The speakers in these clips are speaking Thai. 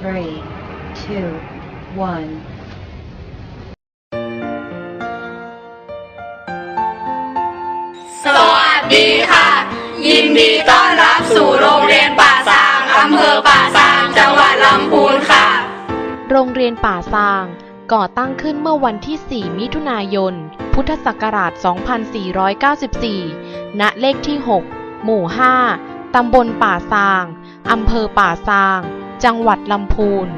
three, two, one. สวัสดีค่ะ ยินดีต้อนรับสู่โรงเรียนป่าซางอำเภอป่าซางจังหวัดลำพูนค่ะ โรงเรียนป่าซางก่อตั้งขึ้นเมื่อวันที่ 4 มิถุนายน พุทธศักราช 2494 ณ เลขที่ 6 หมู่ 5 ตำบลป่าซาง อำเภอป่าซาง จังหวัดลำพูน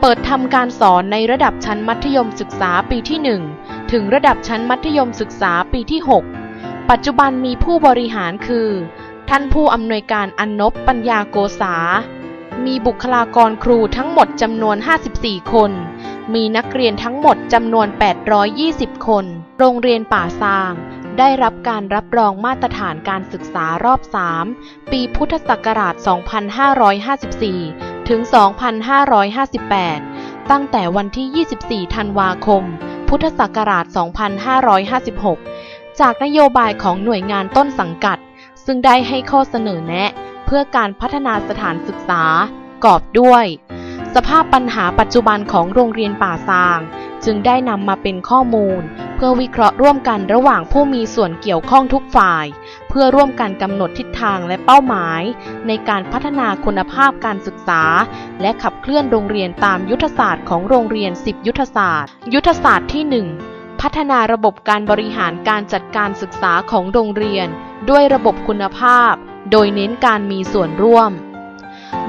เปิดทำการสอนในระดับชั้นมัธยมศึกษาปีที่ 1 ถึงระดับชั้นมัธยมศึกษาปีที่ 6 ปัจจุบันมีผู้บริหารคือ ท่านผู้อำนวยการอนนบปัญญาโกษา มีบุคลากรครูทั้งหมดจำนวน 54 คน มีนักเรียนทั้งหมดจำนวน 820 คน โรงเรียนป่าซางได้รับการรับรองมาตรฐานการศึกษารอบ 3 ปีพุทธศักราช 2554 ถึง 2558 ตั้งแต่วันที่ 24 ธันวาคม พุทธศักราช 2556 จากนโยบายของหน่วยงานต้นสังกัด ซึ่งได้ให้ข้อเสนอแนะ เพื่อการพัฒนาสถานศึกษา กอบด้วย สภาพปัญหาปัจจุบันของโรงเรียนป่าซาง จึงได้นำมาเป็นข้อมูล เพื่อวิเคราะห์ร่วมกันระหว่างผู้มีส่วนเกี่ยวข้องทุกฝ่าย เพื่อร่วมกันกำหนดทิศทางและเป้าหมาย ในการพัฒนาคุณภาพการศึกษา และขับเคลื่อนโรงเรียนตามยุทธศาสตร์ของโรงเรียน 10 ยุทธศาสตร์ ยุทธศาสตร์ที่ 1 พัฒนาระบบการบริหารการจัดการศึกษาของโรงเรียน ด้วยระบบคุณภาพ โดยเน้นการมีส่วนร่วม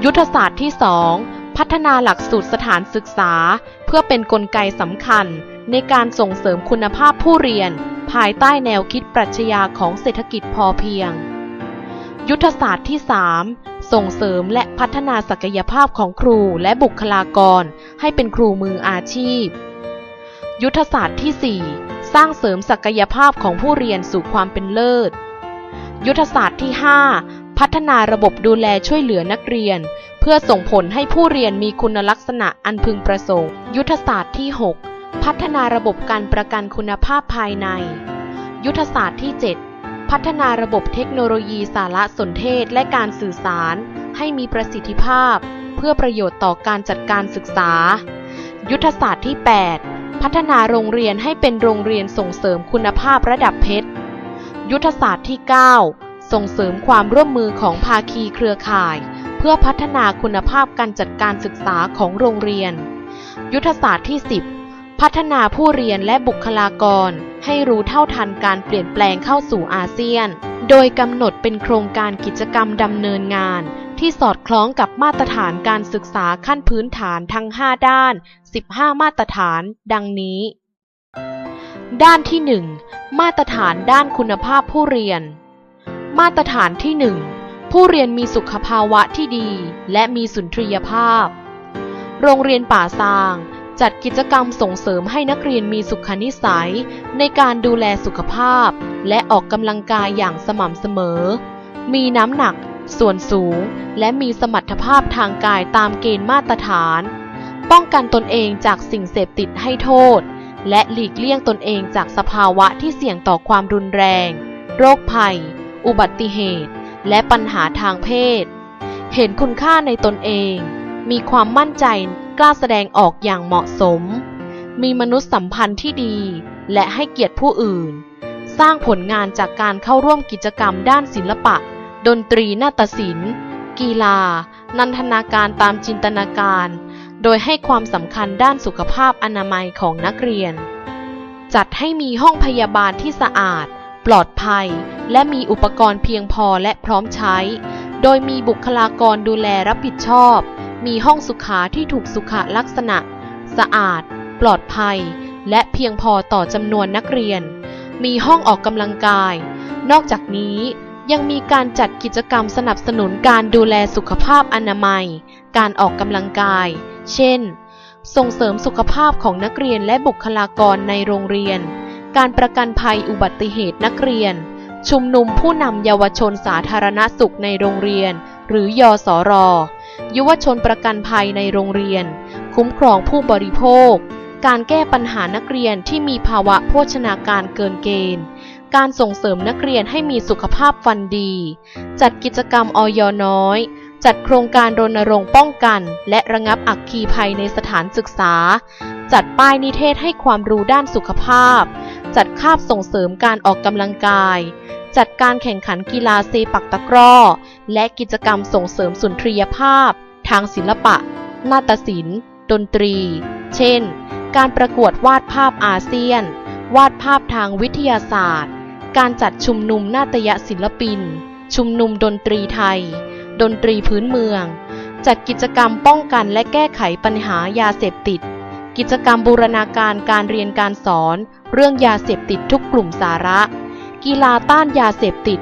ยุทธศาสตร์ที่ 2 พัฒนาหลักสูตรสถานศึกษา เพื่อเป็นนกลไกสำคัญ ในการส่งเสริมคุณภาพผู้เรียน ภายใต้แนวคิดปรัชญาของเศรษฐกิจพอเพียง ยุทธศาสตร์ที่ 3 ส่งเสริมและพัฒนาศักยภาพของครูและบุคลากร ให้เป็นครูมืออาชีพ ยุทธศาสตร์ที่ 4 สร้างเสริมศักยภาพของผู้เรียนสู่ความเป็นเลิศ ยุทธศาสตร์ที่ 5พัฒนาระบบดูแลช่วยเหลือนักเรียน พื่อส่งผลให้ผู้เรียนมีคุณลักษณะอันพึงประสงค์ ยุทธศาสตร์ที่ 6 พัฒนาระบบการประกันคุณภาพภายใน ยุทธศาสตร์ที่ 7 พัฒนาระบบเทคโนโลยีสารสนเทศและการสื่อสาร ให้มีประสิทธิภาพ เพื่อประโยชน์ต่อการจัดการศึกษา ยุทธศาสตร์ที่ 8 พัฒนาโรงเรียนให้เป็นโรงเรียนส่งเสริมคุณภาพระดับเพชร ยุทธศาสตร์ที่ 9 ส่งเสริมความร่วมมือของภาคีเครือข่าย เพื่อพัฒนาคุณภาพการจัดการศึกษาของโรงเรียน ยุทธศาสตร์ที่ 10 พัฒนาผู้เรียนและบุคลากร ให้รู้เท่าทันการเปลี่ยนแปลงเข้าสู่อาเซียน โดยกำหนดเป็นโครงการกิจกรรมดำเนินงาน ที่สอดคล้องกับมาตรฐานการศึกษาขั้นพื้นฐานทั้ง 5 ด้าน 15 มาตรฐาน ดังนี้ ด้านที่ 1 มาตรฐานด้านคุณภาพผู้เรียน มาตรฐานที่ 1 ผู้เรียนมีสุขภาวะที่ดี และมีสุนทรียภาพ โรงเรียนป่าซาง จัดกิจกรรมส่งเสริมให้นักเรียนมีสุขนิสัย ในการดูแลสุขภาพ และออกกำลังกายอย่างสม่ำเสมอ มีน้ำหนัก ส่วนสูง และมีสมรรถภาพทางกายตามเกณฑ์มาตรฐาน ป้องกันตนเองจากสิ่งเสพติดให้โทษ และหลีกเลี่ยงตนเองจากสภาวะที่เสี่ยงต่อความรุนแรง โรคภัย อุบัติเหตุ และปัญหาทางเพศ เห็นคุณค่าในตนเอง มีความมั่นใจกล้าแสดงออกอย่างเหมาะสม มีมนุษยสัมพันธ์ที่ดี และให้เกียรติผู้อื่น สร้างผลงานจากการเข้าร่วมกิจกรรมด้านศิลปะ ดนตรีนาฏศิลป์ กีฬา นันทนาการตามจินตนาการ โดยให้ความสำคัญด้านสุขภาพอนามัยของนักเรียน จัดให้มีห้องพยาบาลที่สะอาด ปลอดภัย และมีอุปกรณ์เพียงพอและพร้อมใช้ โดยมีบุคลากรดูแลรับผิดชอบ มีห้องสุขาที่ถูกสุขลักษณะ สะอาด ปลอดภัย และเพียงพอต่อจำนวนนักเรียน มีห้องออกกำลังกาย นอกจากนี้ยังมีการจัดกิจกรรมสนับสนุนการดูแลสุขภาพอนามัย การออกกำลังกาย เช่น ส่งเสริมสุขภาพของนักเรียนและบุคลากรในโรงเรียน การประกันภัยอุบัติเหตุนักเรียน ชุมนุมผู้นำเยาวชนสาธารณสุขในโรงเรียน หรือยอสรยุวชนประกันภัยในโรงเรียน คุ้มครองผู้บริโภค การแก้ปัญหานักเรียนที่มีภาวะโภชนาการเกินเกณฑ์ การส่งเสริมนักเรียนให้มีสุขภาพฟันดี จัดกิจกรรมออยน้อย จัดโครงการรณรงค์ป้องกัน และระงับอัคคีภัยในสถานศึกษา จัดป้ายนิเทศให้ความรู้ด้านสุขภาพ จัดคาบส่งเสริมการออกกำลังกาย จัดการแข่งขันกีฬาเซปักตะกร้อ และกิจกรรมส่งเสริมสุนทรียภาพ ทางศิลปะ นาฏศิลป์ ดนตรี เช่น การประกวดวาดภาพอาเซียน วาดภาพทางวิทยาศาสตร์ การจัดชุมนุมนาฏยศิลปิน ชุมนุมดนตรีไทย ดนตรีพื้นเมือง จัดกิจกรรมป้องกันและแก้ไขปัญหายาเสพติด กิจกรรมบูรณาการการเรียนการสอน เรื่องยาเสพติดทุกกลุ่มสาระ กีฬาต้านยาเสพติด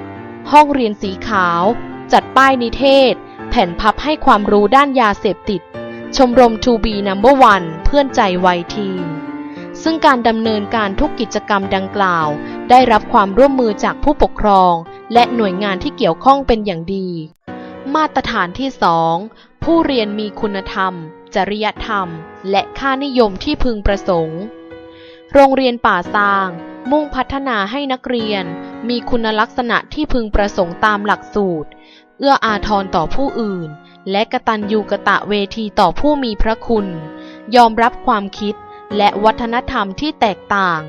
ห้องเรียนสีขาว จัดป้ายนิเทศ แผ่นพับให้ความรู้ด้านยาเสพติด ชมรม To be number one เพื่อนใจวัยทีนซึ่งการดำเนินการทุกกิจกรรมดังกล่าว ได้รับความร่วมมือจากผู้ปกครอง และหน่วยงานที่เกี่ยวข้องเป็นอย่างดี มาตรฐานที่ 2 ผู้เรียนมีคุณธรรม จริยธรรม และค่านิยมที่พึงประสงค์ โรงเรียนป่าซาง มุ่งพัฒนาให้นักเรียน มีคุณลักษณะที่พึงประสงค์ตามหลักสูตร เอื้ออาทรต่อผู้อื่น และกตัญญูกะตะเวทีต่อผู้มีพระคุณ ยอมรับความคิดและวัฒนธรรมที่แตกต่าง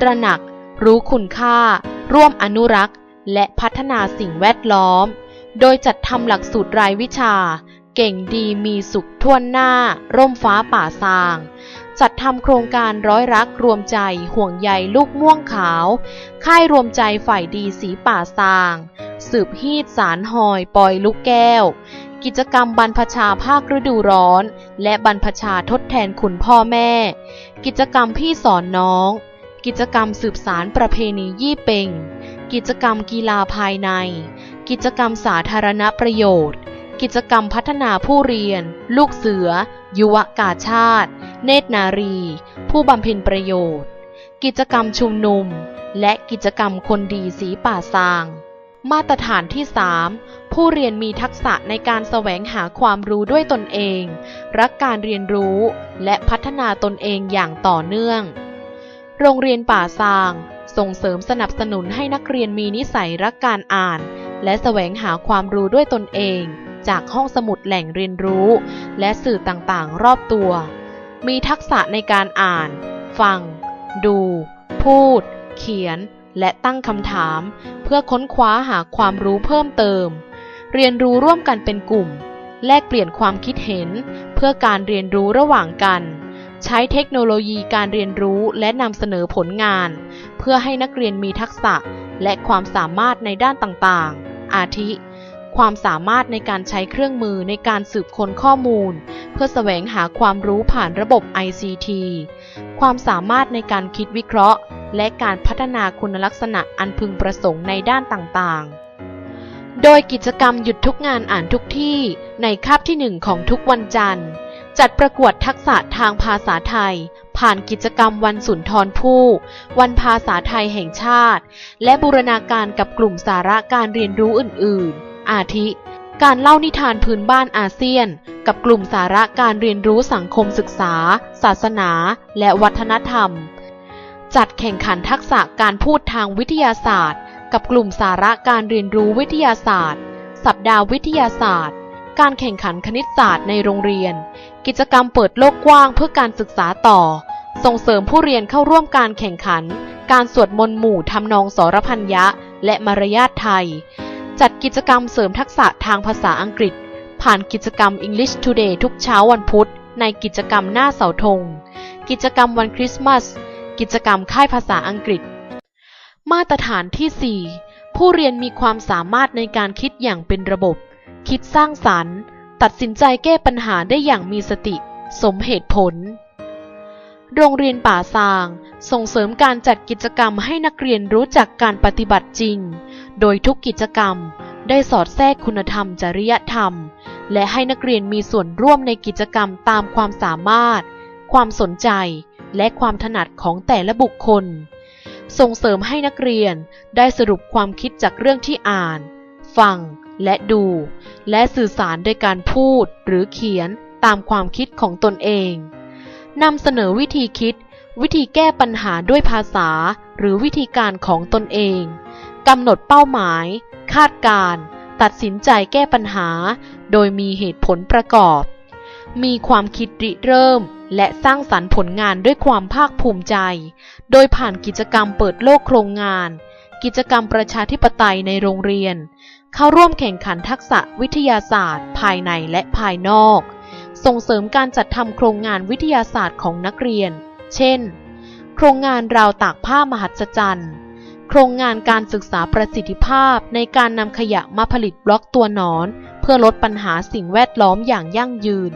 ตระหนัก รู้คุณค่า ร่วมอนุรักษ์ และพัฒนาสิ่งแวดล้อม โดยจัดทำหลักสูตรรายวิชา เก่งดีมีสุขทั่วหน้า ร่มฟ้าป่าซาง จัดทำโครงการร้อยรักรวมใจห่วงใยลูกม่วงขาว ค่ายรวมใจฝ่ายดีสีป่าซาง สืบฮีดสารหอยปอยลูกแก้ว กิจกรรมบรรพชาภาคฤดูร้อน และบรรพชาทดแทนคุณพ่อแม่ กิจกรรมพี่สอนน้อง กิจกรรมสืบสารประเพณียี่เป่งกิจกรรมกีฬาภายใน กิจกรรมสาธารณประโยชน์ กิจกรรมพัฒนาผู้เรียน ลูกเสือ ยุวกาชาติ เนตรนารี ผู้บำเพ็ญประโยชน์ กิจกรรมชุมนุม และกิจกรรมคนดีสีป่าซาง มาตรฐานที่ 3 ผู้เรียนมีทักษะในการแสวงหาความรู้ด้วยตนเอง รักการเรียนรู้และพัฒนาตนเองอย่างต่อเนื่อง โรงเรียนป่าซางส่งเสริมสนับสนุนให้นักเรียนมีนิสัยรักการอ่าน และแสวงหาความรู้ด้วยตนเอง จากห้องสมุดแหล่งเรียนรู้ และสื่อต่างๆ รอบตัว มีทักษะในการอ่าน ฟัง ดู พูด เขียน และตั้งคำถาม เพื่อค้นคว้าหาความรู้เพิ่มเติม เรียนรู้ร่วมกันเป็นกลุ่ม แลกเปลี่ยนความคิดเห็น เพื่อการเรียนรู้ระหว่างกัน ใช้เทคโนโลยีการเรียนรู้และนำเสนอผลงาน เพื่อให้นักเรียนมีทักษะและความสามารถในด้านต่างๆ อาทิ ความสามารถในการใช้เครื่องมือในการสืบค้นข้อมูล เพื่อแสวงหาความรู้ผ่านระบบ ICT ความสามารถในการคิดวิเคราะห์ และการพัฒนาคุณลักษณะอันพึงประสงค์ในด้านต่างๆ โดยกิจกรรมหยุดทุกงานอ่านทุกที่ในคาบที่หนึ่งของทุกวันจันทร์ จัดประกวดทักษะทางภาษาไทย ผ่านกิจกรรมวันสุนทรภู่วันภาษาไทยแห่งชาติ และบูรณาการกับกลุ่มสาระการเรียนรู้อื่น ๆ อาทิ การเล่านิทานพื้นบ้านอาเซียน กับกลุ่มสาระการเรียนรู้สังคมศึกษา ศาสนา และวัฒนธรรม จัดแข่งขันทักษะการพูดทางวิทยาศาสตร์ กับกลุ่มสาระการเรียนรู้วิทยาศาสตร์ สัปดาห์วิทยาศาสตร์ การแข่งขันคณิตศาสตร์ในโรงเรียน กิจกรรมเปิดโลกกว้างเพื่อการศึกษาต่อ ส่งเสริมผู้เรียนเข้าร่วมการแข่งขัน การสวดมนต์หมู่ทำนองสรพัญญะและมารยาทไทย จัดกิจกรรมเสริมทักษะทางภาษาอังกฤษ ผ่านกิจกรรม English Today ทุกเช้าวันพุธ ในกิจกรรมหน้าเสาธง กิจกรรมวันคริสต์มาส กิจกรรมค่ายภาษาอังกฤษ มาตรฐานที่ 4 ผู้เรียนมีความสามารถในการคิดอย่างเป็นระบบ คิดสร้างสรรค์ ตัดสินใจแก้ปัญหาได้อย่างมีสติ สมเหตุผล โรงเรียนป่าซาง ส่งเสริมการจัดกิจกรรมให้นักเรียนรู้จักการปฏิบัติจริง โดยทุกกิจกรรมได้สอดแทรกคุณธรรมจริยธรรม และให้นักเรียนมีส่วนร่วมในกิจกรรมตามความสามารถ ความสนใจ และความถนัดของแต่ละบุคคล ส่งเสริมให้นักเรียนได้สรุปความคิดจากเรื่องที่อ่าน ฟัง และดู และสื่อสารโดยการพูดหรือเขียนตามความคิดของตนเองนำเสนอวิธีคิด วิธีแก้ปัญหาด้วยภาษา หรือวิธีการของตนเอง กำหนดเป้าหมาย คาดการณ์ตัดสินใจแก้ปัญหา โดยมีเหตุผลประกอบ มีความคิดริเริ่ม และสร้างสรรค์ผลงานด้วยความภาคภูมิใจ โดยผ่านกิจกรรมเปิดโลกโครงงาน กิจกรรมประชาธิปไตยในโรงเรียน เข้าร่วมแข่งขันทักษะวิทยาศาสตร์ ภายในและภายนอก ส่งเสริมการจัดทำโครงงานวิทยาศาสตร์ของนักเรียน เช่น โครงงานราวตากผ้ามหัศจรรย์ โครงงานการศึกษาประสิทธิภาพในการนำขยะมาผลิตบล็อกตัวหนอน เพื่อลดปัญหาสิ่งแวดล้อมอย่างยั่งยืน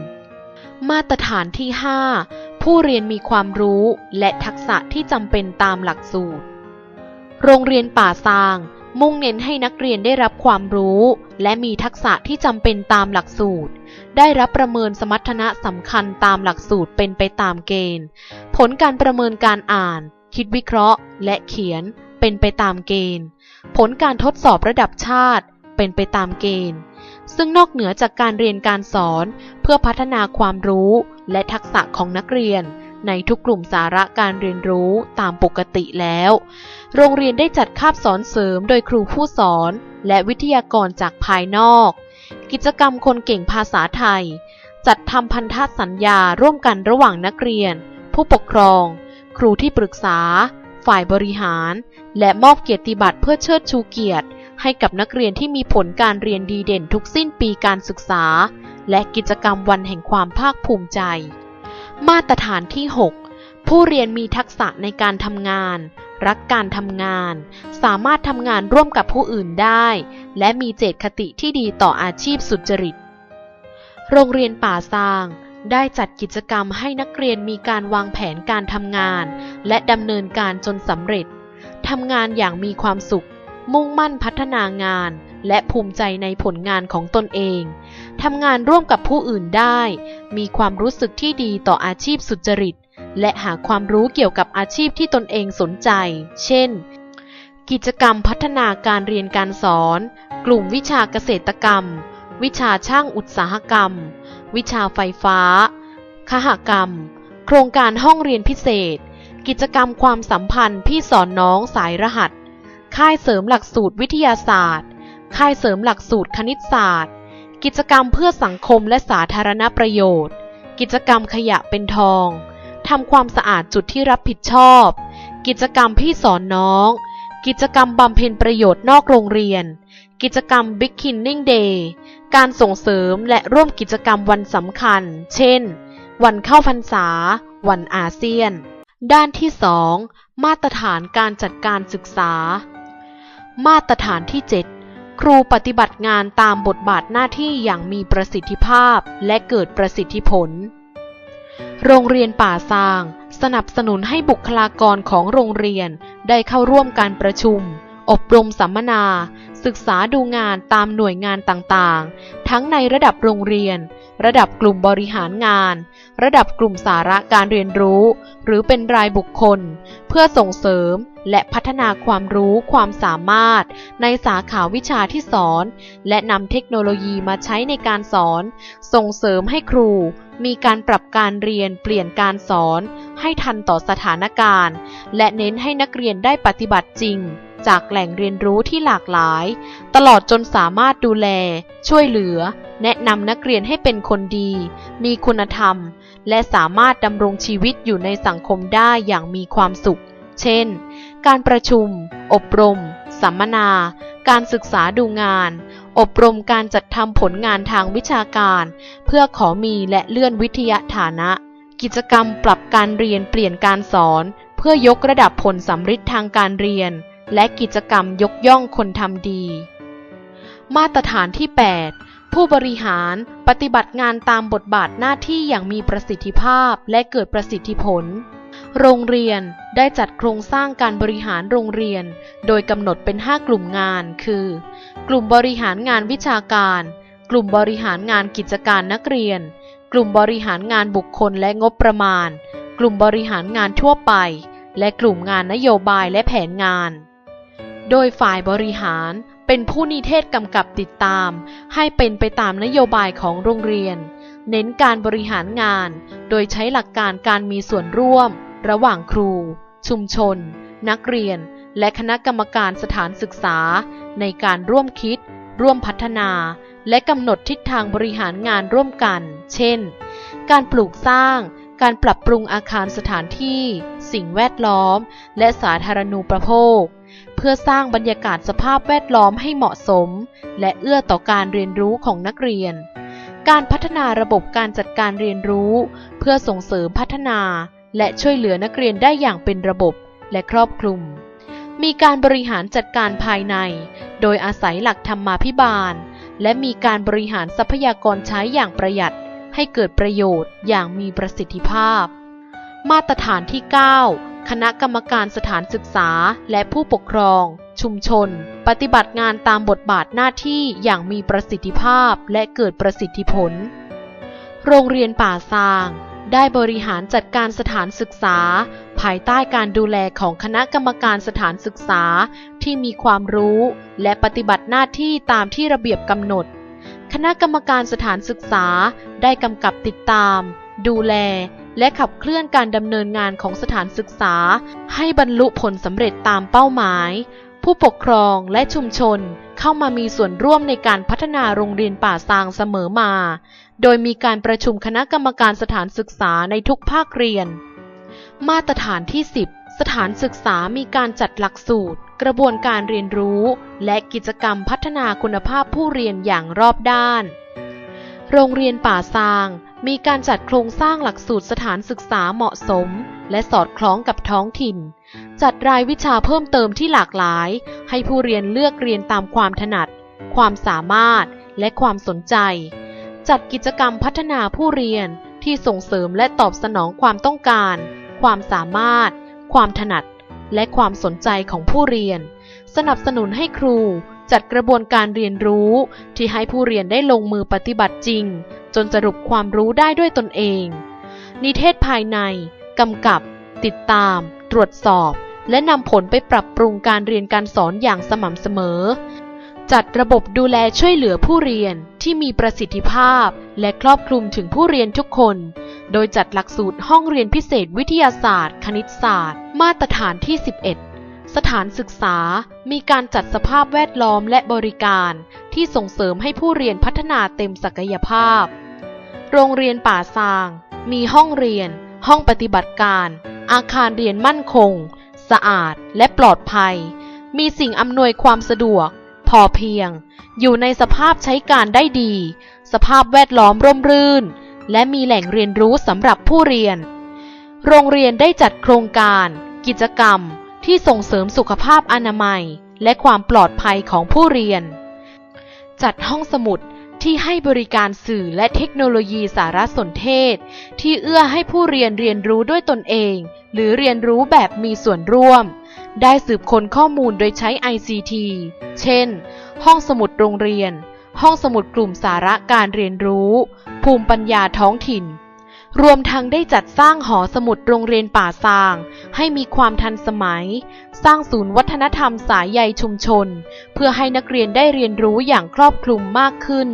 มาตรฐานที่ 5 ผู้เรียนมีความรู้และทักษะที่จำเป็นตามหลักสูตร โรงเรียนป่าซาง มุ่งเน้นให้นักเรียนได้รับความรู้ และมีทักษะที่จำเป็นตามหลักสูตร ได้รับประเมินสมรรถนะสำคัญตามหลักสูตรเป็นไปตามเกณฑ์ ผลการประเมินการอ่าน คิดวิเคราะห์ และเขียน เป็นไปตามเกณฑ์ ผลการทดสอบระดับชาติ เป็นไปตามเกณฑ์ ซึ่งนอกเหนือจากการเรียนการสอนเพื่อพัฒนาความรู้และทักษะของนักเรียน ในทุกกลุ่มสาระการเรียนรู้ตามปกติแล้ว โรงเรียนได้จัดคาบสอนเสริมโดยครูผู้สอน และวิทยากรจากภายนอก กิจกรรมคนเก่งภาษาไทย จัดทำพันธสัญญาร่วมกันระหว่างนักเรียน ผู้ปกครอง ครูที่ปรึกษา ฝ่ายบริหาร และมอบเกียรติบัตรเพื่อเชิดชูเกียรติ ให้กับนักเรียนที่มีผลการเรียนดีเด่นทุกสิ้นปีการศึกษา และกิจกรรมวันแห่งความภาคภูมิใจ มาตรฐานที่ 6 ผู้เรียนมีทักษะในการทำงาน รักการทำงาน สามารถทำงานร่วมกับผู้อื่นได้ และมีเจตคติที่ดีต่ออาชีพสุจริต โรงเรียนป่าซาง ได้จัดกิจกรรมให้นักเรียนมีการวางแผนการทำงาน และดำเนินการจนสำเร็จ ทำงานอย่างมีความสุข มุ่งมั่นพัฒนางาน และภูมิใจในผลงานของตนเอง ทำงานร่วมกับผู้อื่นได้ มีความรู้สึกที่ดีต่ออาชีพสุจริต และหาความรู้เกี่ยวกับอาชีพที่ตนเองสนใจ เช่น กิจกรรมพัฒนาการเรียนการสอน กลุ่มวิชาเกษตรกรรม วิชาช่างอุตสาหกรรม วิชาไฟฟ้า คหกรรม โครงการห้องเรียนพิเศษ กิจกรรมความสัมพันธ์พี่สอนน้องสายรหัส ค่ายเสริมหลักสูตรวิทยาศาสตร์ ค่ายเสริมหลักสูตรคณิตศาสตร์ กิจกรรมเพื่อสังคมและสาธารณประโยชน์ กิจกรรมขยะเป็นทอง ทำความสะอาดจุดที่รับผิดชอบ กิจกรรมพี่สอนน้อง กิจกรรมบำเพ็ญประโยชน์นอกโรงเรียน กิจกรรม Beginning Day การส่งเสริมและร่วมกิจกรรมวันสำคัญ เช่น วันเข้าพรรษา วันอาเซียน ด้านที่ 2 มาตรฐานการจัดการศึกษา มาตรฐานที่ 7 ครูปฏิบัติงานตามบทบาทหน้าที่อย่างมีประสิทธิภาพและเกิดประสิทธิผล โรงเรียนป่าซาง สนับสนุนให้บุคลากรของโรงเรียนได้เข้าร่วมการประชุม อบรมสัมมนา ศึกษาดูงานตามหน่วยงานต่างๆ ทั้งในระดับโรงเรียน ระดับกลุ่มบริหารงาน ระดับกลุ่มสาระการเรียนรู้ หรือเป็นรายบุคคล เพื่อส่งเสริมและพัฒนาความรู้ความสามารถ ในสาขาวิชาที่สอน และนำเทคโนโลยีมาใช้ในการสอน ส่งเสริมให้ครู มีการปรับการเรียนเปลี่ยนการสอน ให้ทันต่อสถานการณ์ และเน้นให้นักเรียนได้ปฏิบัติจริง จากแหล่งเรียนรู้ที่หลากหลาย ตลอดจนสามารถดูแล ช่วยเหลือ แนะนำนักเรียนให้เป็นคนดี มีคุณธรรม และสามารถดำรงชีวิตอยู่ในสังคมได้อย่างมีความสุข เช่น การประชุม อบรม สัมมนา การศึกษาดูงาน อบรมการจัดทำผลงานทางวิชาการ เพื่อขอมีและเลื่อนวิทยาฐานะ กิจกรรมปรับการเรียนเปลี่ยนการสอนเพื่อยกระดับผลสำฤทธิ์ทางการเรียน และกิจกรรมยกย่องคนทำดี มาตรฐานที่ 8 ผู้บริหารปฏิบัติงานตามบทบาทหน้าที่อย่างมีประสิทธิภาพและเกิดประสิทธิผล โรงเรียนได้จัดโครงสร้างการบริหารโรงเรียน โดยกำหนดเป็น 5 กลุ่มงาน คือ กลุ่มบริหารงานวิชาการ กลุ่มบริหารงานกิจการนักเรียน กลุ่มบริหารงานบุคคลและงบประมาณ กลุ่มบริหารงานทั่วไปและกลุ่มงานนโยบายและแผนงาน โดยฝ่ายบริหารเป็นผู้นิเทศกำกับติดตาม ให้เป็นไปตามนโยบายของโรงเรียน เน้นการบริหารงาน โดยใช้หลักการการมีส่วนร่วม ระหว่างครู ชุมชน นักเรียน และคณะกรรมการสถานศึกษา ในการร่วมคิด ร่วมพัฒนา และกำหนดทิศทางบริหารงานร่วมกัน เช่น การปลูกสร้าง การปรับปรุงอาคารสถานที่ สิ่งแวดล้อม และสาธารณูปโภค เพื่อสร้างบรรยากาศสภาพแวดล้อมให้เหมาะสม และเอื้อต่อการเรียนรู้ของนักเรียน การพัฒนาระบบการจัดการเรียนรู้ เพื่อส่งเสริมพัฒนา และช่วยเหลือนักเรียนได้อย่างเป็นระบบและครอบคลุม มีการบริหารจัดการภายใน โดยอาศัยหลักธรรมาภิบาล และมีการบริหารทรัพยากรใช้อย่างประหยัด ให้เกิดประโยชน์อย่างมีประสิทธิภาพ มาตรฐานที่ 9 คณะกรรมการสถานศึกษาและผู้ปกครอง ชุมชน ปฏิบัติงานตามบทบาทหน้าที่อย่างมีประสิทธิภาพและเกิดประสิทธิผล โรงเรียนป่าซาง ได้บริหารจัดการสถานศึกษา ภายใต้การดูแลของคณะกรรมการสถานศึกษาที่มีความรู้ และปฏิบัติหน้าที่ตามที่ระเบียบกำหนด คณะกรรมการสถานศึกษาได้กำกับติดตาม ดูแล และขับเคลื่อนการดำเนินงานของสถานศึกษา ให้บรรลุผลสำเร็จตามเป้าหมาย ผู้ปกครองและชุมชนเข้ามามีส่วนร่วมในการพัฒนาโรงเรียนป่าซางเสมอมา โดยมีการประชุมคณะกรรมการสถานศึกษาในทุกภาคเรียน มาตรฐานที่ 10 สถานศึกษามีการจัดหลักสูตร กระบวนการเรียนรู้ และกิจกรรมพัฒนาคุณภาพผู้เรียนอย่างรอบด้าน โรงเรียนป่าซาง มีการจัดโครงสร้างหลักสูตรสถานศึกษาเหมาะสม และสอดคล้องกับท้องถิ่น จัดรายวิชาเพิ่มเติมที่หลากหลาย ให้ผู้เรียนเลือกเรียนตามความถนัด ความสามารถ และความสนใจ จัดกิจกรรมพัฒนาผู้เรียนที่ส่งเสริมและตอบสนองความต้องการ ความสามารถ ความถนัด และความสนใจของผู้เรียน สนับสนุนให้ครูจัดกระบวนการเรียนรู้ที่ให้ผู้เรียนได้ลงมือปฏิบัติจริง จนสรุปความรู้ได้ด้วยตนเอง นิเทศภายในกำกับ ติดตาม ตรวจสอบ และนำผลไปปรับปรุงการเรียนการสอนอย่างสม่ำเสมอ จัดระบบดูแลช่วยเหลือผู้เรียนที่มีประสิทธิภาพ และครอบคลุมถึงผู้เรียนทุกคน โดยจัดหลักสูตรห้องเรียนพิเศษวิทยาศาสตร์ คณิตศาสตร์ มาตรฐานที่ 11สถานศึกษา มีการจัดสภาพแวดล้อมและบริการ ที่ส่งเสริมให้ผู้เรียนพัฒนาเต็มศักยภาพ โรงเรียนป่าซาง มีห้องเรียน ห้องปฏิบัติการ อาคารเรียนมั่นคง สะอาดและปลอดภัย มีสิ่งอำนวยความสะดวก พอเพียง อยู่ในสภาพใช้การได้ดี สภาพแวดล้อมร่มรื่น และมีแหล่งเรียนรู้สำหรับผู้เรียน โรงเรียนได้จัดโครงการ กิจกรรม ที่ส่งเสริมสุขภาพอนามัย และความปลอดภัยของผู้เรียน จัดห้องสมุด ที่ให้บริการสื่อและเทคโนโลยีสารสนเทศ ที่เอื้อให้ผู้เรียนเรียนรู้ด้วยตนเอง หรือเรียนรู้แบบมีส่วนร่วม ได้สืบค้นข้อมูลโดยใช้ ICT เช่น ห้องสมุดโรงเรียน ห้องสมุดกลุ่มสาระการเรียนรู้ ภูมิปัญญาท้องถิ่น รวมทั้งได้จัดสร้างหอสมุดโรงเรียนป่าซาง ให้มีความทันสมัย สร้างศูนย์วัฒนธรรมสายใยชุมชน เพื่อให้นักเรียนได้เรียนรู้อย่างครอบคลุมมากขึ้น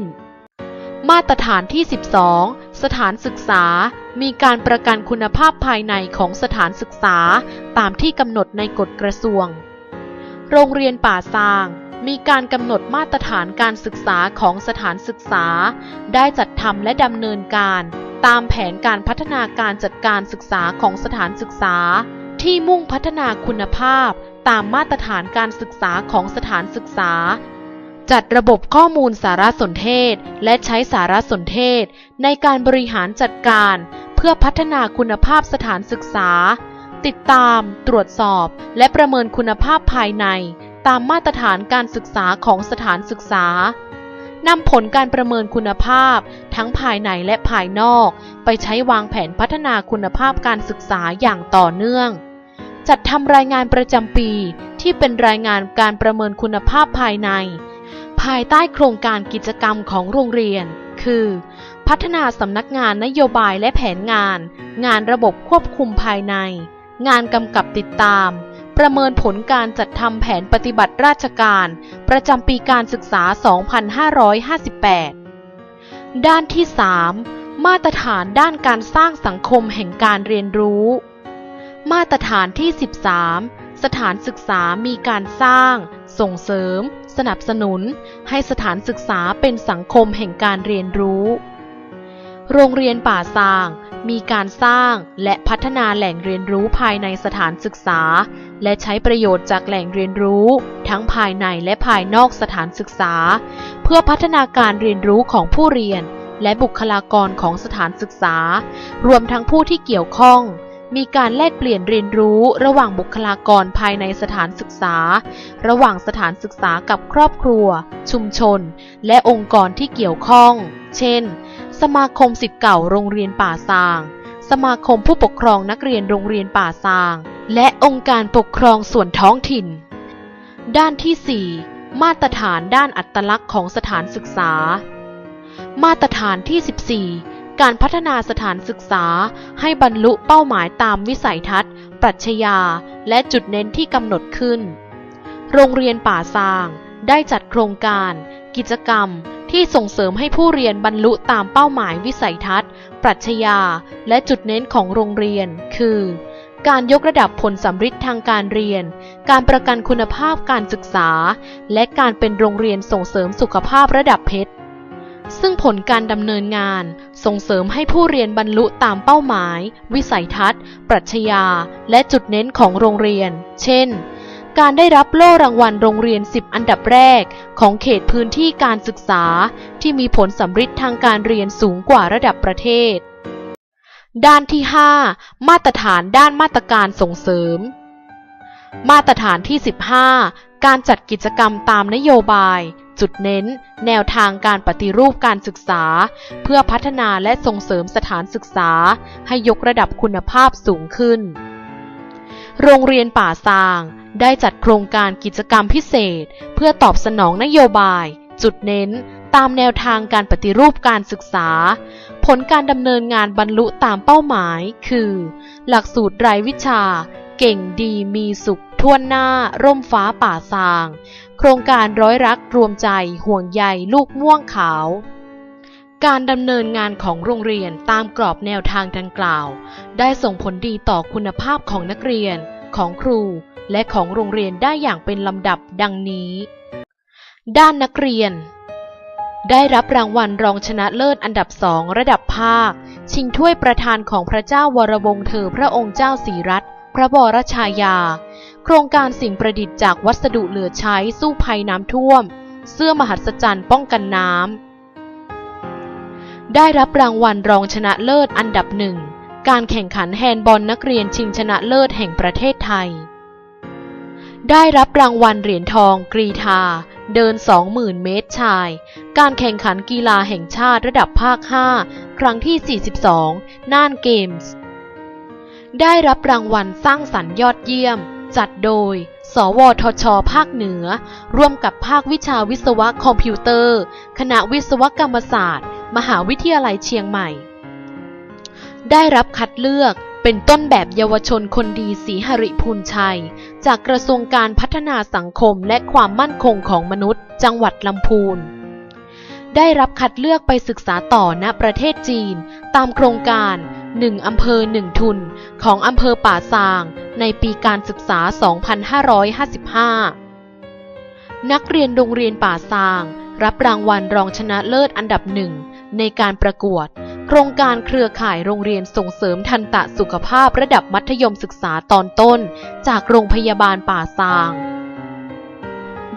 มาตรฐานที่ 12 สถานศึกษา มีการประกันคุณภาพภายในของสถานศึกษา ตามที่กำหนดในกฎกระทรวง โรงเรียนป่าซางมีการกำหนดมาตรฐานการศึกษาของสถานศึกษา ได้จัดทำและดำเนินการ ตามแผนการพัฒนาการจัดการศึกษาของสถานศึกษา ที่มุ่งพัฒนาคุณภาพ ตามมาตรฐานการศึกษาของสถานศึกษา จัดระบบข้อมูลสารสนเทศ และใช้สารสนเทศ ในการบริหารจัดการ เพื่อพัฒนาคุณภาพสถานศึกษา ติดตาม ตรวจสอบ และประเมินคุณภาพภายใน ตามมาตรฐานการศึกษาของสถานศึกษา นำผลการประเมินคุณภาพ ทั้งภายในและภายนอก ไปใช้วางแผนพัฒนาคุณภาพการศึกษาอย่างต่อเนื่อง จัดทำรายงานประจำปี ที่เป็นรายงานการประเมินคุณภาพภายใน ภายใต้โครงการกิจกรรมของโรงเรียน คือ พัฒนาสำนักงานนโยบายและแผนงาน งานระบบควบคุมภายใน งานกำกับติดตาม ประเมินผลการจัดทำแผนปฏิบัติราชการ ประจำปีการศึกษา 2558 ด้านที่ 3 มาตรฐานด้านการสร้างสังคมแห่งการเรียนรู้ มาตรฐานที่ 13 สถานศึกษามีการสร้าง ส่งเสริม สนับสนุน ให้สถานศึกษาเป็นสังคมแห่งการเรียนรู้ โรงเรียนป่าซาง มีการสร้างและพัฒนาแหล่งเรียนรู้ภายในสถานศึกษา และใช้ประโยชน์จากแหล่งเรียนรู้ ทั้งภายในและภายนอกสถานศึกษา เพื่อพัฒนาการเรียนรู้ของผู้เรียน และบุคลากรของสถานศึกษา รวมทั้งผู้ที่เกี่ยวข้อง มีการแลกเปลี่ยนเรียนรู้ระหว่างบุคลากรภายในสถานศึกษา ระหว่างสถานศึกษากับครอบครัว ชุมชน และองค์กรที่เกี่ยวข้อง เช่น สมาคมศิษย์เก่าโรงเรียนป่าซาง สมาคมผู้ปกครองนักเรียนโรงเรียนป่าซาง และองค์การปกครองส่วนท้องถิ่น ด้านที่ 4 มาตรฐานด้านอัตลักษณ์ของสถานศึกษา มาตรฐานที่ 14 การพัฒนาสถานศึกษาให้บรรลุเป้าหมายตามวิสัยทัศน์ ปรัชญา และจุดเน้นที่กำหนดขึ้น โรงเรียนป่าซาง ได้จัดโครงการ กิจกรรม ที่ส่งเสริมให้ผู้เรียนบรรลุตามเป้าหมายวิสัยทัศน์ ปรัชญา และจุดเน้นของโรงเรียน คือ การยกระดับผลสำฤทธิ์ทางการเรียน การประกันคุณภาพการศึกษา และการเป็นโรงเรียนส่งเสริมสุขภาพระดับเพชรซึ่งผลการดำเนินงาน ส่งเสริมให้ผู้เรียนบรรลุตามเป้าหมาย วิสัยทัศน์ ปรัชญา และจุดเน้นของโรงเรียน เช่น การได้รับโล่รางวัลโรงเรียน 10 อันดับแรก ของเขตพื้นที่การศึกษา ที่มีผลสำฤทธิ์ทางการเรียนสูงกว่าระดับประเทศ ด้านที่ 5 มาตรฐานด้านมาตรการส่งเสริม มาตรฐานที่ 15 การจัดกิจกรรมตามนโยบาย จุดเน้น แนวทางการปฏิรูปการศึกษา เพื่อพัฒนาและส่งเสริมสถานศึกษา ให้ยกระดับคุณภาพสูงขึ้น โรงเรียนป่าซาง ได้จัดโครงการกิจกรรมพิเศษ เพื่อตอบสนองนโยบาย จุดเน้น ตามแนวทางการปฏิรูปการศึกษา ผลการดำเนินงานบรรลุตามเป้าหมาย คือ หลักสูตรรายวิชา เก่งดีมีสุขทั่วหน้า ร่มฟ้าป่าซาง โครงการร้อยรักรวมใจห่วงใยลูกม่วงขาว การดำเนินงานของโรงเรียนตามกรอบแนวทางดังกล่าว ได้ส่งผลดีต่อคุณภาพของนักเรียน ของครู และของโรงเรียนได้อย่างเป็นลำดับดังนี้ ด้านนักเรียน ได้รับรางวัลรองชนะเลิศอันดับสองระดับภาค ชิงถ้วยประธานของพระเจ้าวรวงศ์เธอพระองค์เจ้าสีรัตพระบรชายา โครงการสิ่งประดิษฐ์จากวัสดุเหลือใช้สู้ภัยน้ำท่วม เสื้อมหัศจรรย์ป้องกันน้ำ ได้รับรางวัลรองชนะเลิศอันดับหนึ่ง การแข่งขันแฮนด์บอลนักเรียนชิงชนะเลิศแห่งประเทศไทย ได้รับรางวัลเหรียญทองกรีธา เดิน 20,000 เมตรชาย การแข่งขันกีฬาแห่งชาติระดับภาค 5 ครั้งที่ 42 น่านเกมส์ ได้รับรางวัลสร้างสรรค์ยอดเยี่ยม จัดโดย สวทช ภาคเหนือ ร่วมกับภาควิชาวิศวะคอมพิวเตอร์ คณะวิศวกรรมศาสตร์ มหาวิทยาลัยเชียงใหม่ ได้รับคัดเลือกเป็นต้นแบบเยาวชนคนดีศรีหริพูนชัย จากกระทรวงการพัฒนาสังคมและความมั่นคงของมนุษย์ จังหวัดลำพูน ได้รับคัดเลือกไปศึกษาต่อณประเทศจีน ตามโครงการ 1 อำเภอ 1 ทุน ของอำเภอป่าซาง ในปีการศึกษา 2555 นักเรียนโรงเรียนป่าซาง รับรางวัลรองชนะเลิศอันดับหนึ่งในการประกวด ครงการเครือข่ายโรงเรียนส่งเสริมทันตะสุขภาพระดับมัธยมศึกษาตอนต้น จากโรงพยาบาลป่าซาง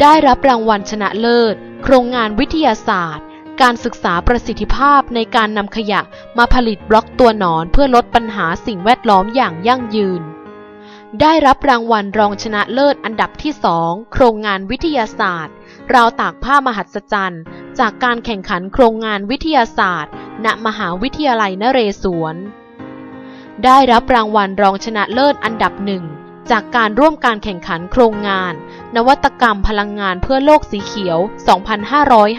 ได้รับรางวัลชนะเลิศ โครงงานวิทยาศาสตร์ การศึกษาประสิทธิภาพในการนำขยะมาผลิตบล็อกตัวหนอนเพื่อลดปัญหาสิ่งแวดล้อมอย่างยั่งยืน ได้รับรางวัลรองชนะเลิศอันดับที่สองโครงงานวิทยาศาสตร์ ราวตากผ้ามหัศจรรย์ จากการแข่งขันโครงงานวิทยาศาสตร์ ณมหาวิทยาลัยนเรศวร ได้รับรางวัลรองชนะเลิศอันดับหนึ่งจากการร่วมการแข่งขันโครงงาน นวัตกรรมพลังงานเพื่อโลกสีเขียว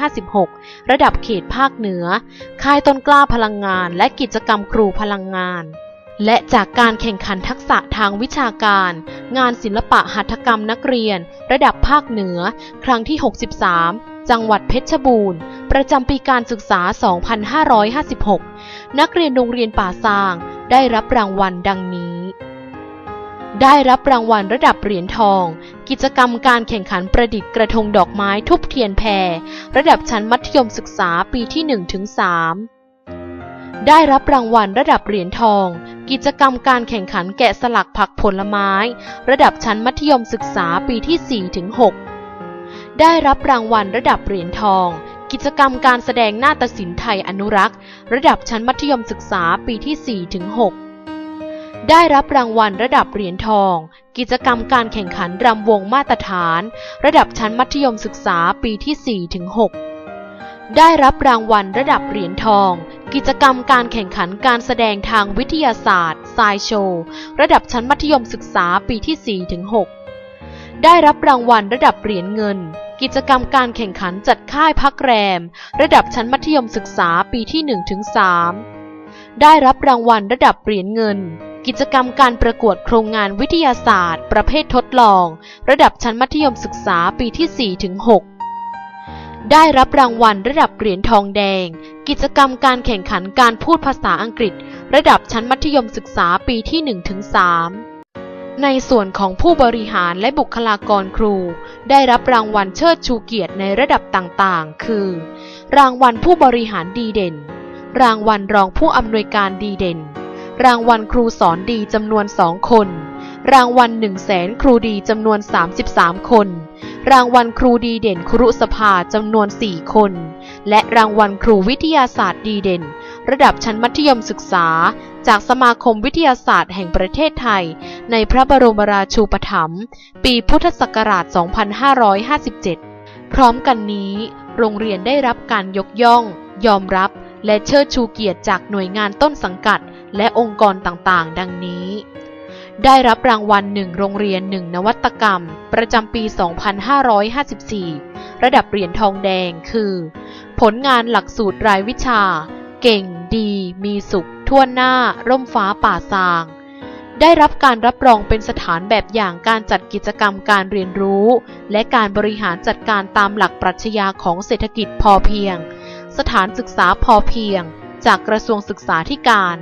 2556 ระดับเขตภาคเหนือ ค่ายต้นกล้าพลังงาน และกิจกรรมครูพลังงาน และจากการแข่งขันทักษะทางวิชาการ งานศิลปะหัตถกรรมนักเรียน ระดับภาคเหนือ ครั้งที่ 63 จังหวัดเพชรบูรณ์ ประจำปีการศึกษา 2556 นักเรียนโรงเรียนป่าซาง ได้รับรางวัลดังนี้ ได้รับรางวัลระดับเหรียญทอง กิจกรรมการแข่งขันประดิษฐ์กระทงดอกไม้ทุบเทียนแพร ระดับชั้นมัธยมศึกษาปีที่1ถึง3ได้รับรางวัลระดับเหรียญทอง กิจกรรมการแข่งขันแกะสลักผักผลไม้ ระดับชั้นมัธยมศึกษาปีที่4ถึง6ได้รับรางวัลระดับเหรียญทอง กิจกรรมการแสดงนาฏศิลป์ไทยอนุรักษ์ ระดับชั้นมัธยมศึกษาปีที่ 4 ถึง 6 ได้รับรางวัลระดับเหรียญทอง กิจกรรมการแข่งขันรำวงมาตรฐาน ระดับชั้นมัธยมศึกษาปีที่ 4 ถึง 6 ได้รับรางวัลระดับเหรียญทอง กิจกรรมการแข่งขันการแสดงทางวิทยาศาสตร์ไซโชว์ระดับชั้นมัธยมศึกษาปีที่ 4 ถึง 6ได้รับรางวัลระดับเหรียญเงิน กิจกรรมการแข่งขันจัดค่ายพักแรม ระดับชั้นมัธยมศึกษาปีที่1ถึง3ได้รับรางวัลระดับเหรียญเงิน กิจกรรมการประกวดโครงงานวิทยาศาสตร์ ประเภททดลอง ระดับชั้นมัธยมศึกษาปีที่4ถึง6ได้รับรางวัลระดับเหรียญทองแดง กิจกรรมการแข่งขันการพูดภาษาอังกฤษ ระดับชั้นมัธยมศึกษาปีที่1ถึง3 ในส่วนของผู้บริหารและบุคลากรครู ได้รับรางวัลเชิดชูเกียรติในระดับต่างๆ คือ รางวัลผู้บริหารดีเด่น รางวัลรองผู้อำนวยการดีเด่น รางวัลครูสอนดีจำนวน2คน รางวัล1 0 0 0 0แสนครูดีจำนวน 33 คน รางวัลครูดีเด่นครุสภาจำนวน 4 คน และรางวัลครูวิทยาศาสตร์ดีเด่น ระดับชั้นมัธยมศึกษา จากสมาคมวิทยาศาสตร์แห่งประเทศไทย ในพระบรมราชูปถัมภ์ปีพุทธศักราช 2557 พร้อมกันนี้ โรงเรียนได้รับการยกย่อง ยอมรับ และเชิดชูเกียรติจากหน่วยงานต้นสังกัด และองค์กรต่างๆ ดังนี้ได้รับรางวัลหนึ่งโรงเรียนหนึ่งนวัตกรรม ประจำปี 2554 ระดับเหรียญทองแดงคือ ผลงานหลักสูตรรายวิชา เก่งดีมีสุข ทั่วหน้า ร่มฟ้าป่าซาง ได้รับการรับรองเป็นสถานแบบอย่างการจัดกิจกรรมการเรียนรู้ และการบริหารจัดการตามหลักปรัชญาของเศรษฐกิจพอเพียง สถานศึกษาพอเพียง จากกระทรวงศึกษาธิการ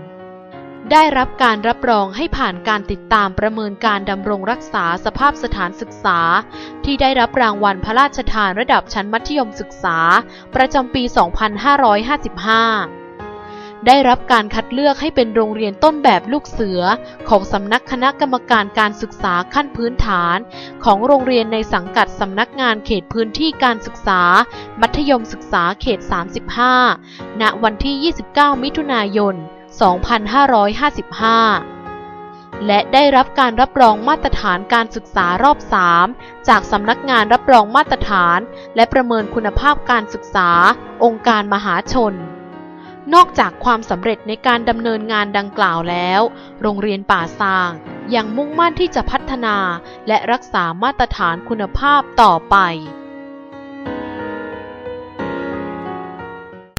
ได้รับการรับรองให้ผ่านการติดตามประเมินการดำรงรักษาสภาพสถานศึกษา ที่ได้รับรางวัลพระราชทานระดับชั้นมัธยมศึกษา ประจำปี 2555 ได้รับการคัดเลือกให้เป็นโรงเรียนต้นแบบลูกเสือ ของสำนักคณะกรรมการการศึกษาขั้นพื้นฐาน ของโรงเรียนในสังกัดสำนักงานเขตพื้นที่การศึกษา มัธยมศึกษาเขต 35 ณ วันที่ 29 มิถุนายน 2555และได้รับการรับรองมาตรฐานการศึกษารอบ 3 จากสำนักงานรับรองมาตรฐาน และประเมินคุณภาพการศึกษา องค์การมหาชน นอกจากความสำเร็จในการดำเนินงานดังกล่าวแล้ว โรงเรียนป่าซางยังมุ่งมั่นที่จะพัฒนาและรักษามาตรฐานคุณภาพต่อไป